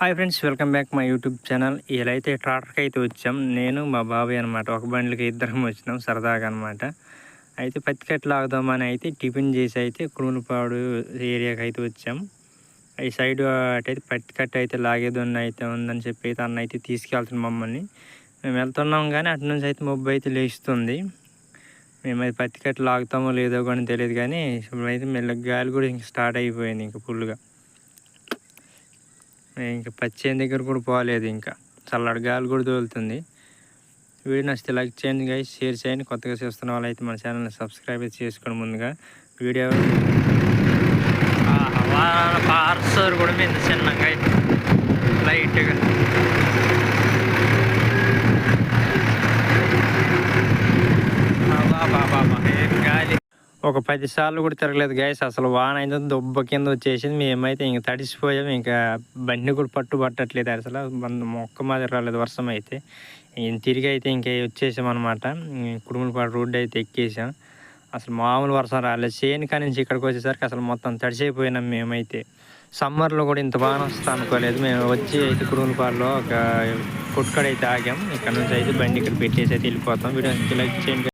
Hi friends welcome back my YouTube channel ఇలా అయితే ట్రాక్టర్కి అయితే వచ్చాం నేను మా బాబాయ్ అనమాట ఒక బండికి ఇద్దరం వచ్చినాం సరదాగా అనమాట అయితే పత్తి కట్లు ఆగుదామని అయితే టిఫిన్ చేసి అయితే కుడుములపాడు ఏరియాకి అయితే వచ్చాం. ఈ సైడ్ అటైతే పత్తి కట్ట అయితే లాగేదన్న అయితే ఉందని చెప్పి అయితే అన్న అయితే తీసుకెళ్తున్నాం మమ్మల్ని. మేము వెళ్తున్నాం కానీ అటు నుంచి అయితే మొబ్బు అయితే లేస్తుంది. మేమైతే పత్తి కట్టు లాగుతామో లేదో కానీ తెలియదు కానీ అయితే మెల్లగా గాలి కూడా ఇంక స్టార్ట్ అయిపోయింది ఇంకా ఫుల్గా ఇంకా పచ్చేని దగ్గర కూడా పోలేదు ఇంకా. చల్లటి గాలి కూడా తోలుతుంది వీడియో నచ్చితే లైక్ చేయండి గైస్ షేర్ చేయండి. కొత్తగా చూస్తున్న వాళ్ళు అయితే మన ఛానల్ని సబ్స్క్రైబ్ చేసుకోండి ముందుగా. వీడియో పార్సర్ కూడా మీద చిన్నగా లైట్గా గాలి ఒక పది సార్లు కూడా తిరగలేదు గాయస్ అసలు వాన అయితే దుబ్బ కింద వచ్చేసింది. మేమైతే ఇంకా తడిసిపోయాం. ఇంకా బండి కూడా పట్టు పట్టట్లేదు అసలు. మన మొక్క మాదిరి రాలేదు వర్షం అయితే. ఇంక తిరిగి అయితే ఇంకా వచ్చేసాం అనమాట కుడుములపాడు రోడ్డు అయితే ఎక్కేసాం. అసలు మామూలు వర్షం రాలేదు. చేను నుంచి ఇక్కడికి వచ్చేసరికి అసలు మొత్తం తడిసైపోయినాం మేమైతే. సమ్మర్లో కూడా ఇంత బాగా వస్తా అనుకోలేదు. మేము వచ్చి అయితే కుడుములపాడులో ఒక కొట్టుకడైతే ఆగాం. ఇక్కడ నుంచి అయితే బండి ఇక్కడ పెట్టేసి అయితే వెళ్ళిపోతాం. వీడియో లైక్ చేయండి.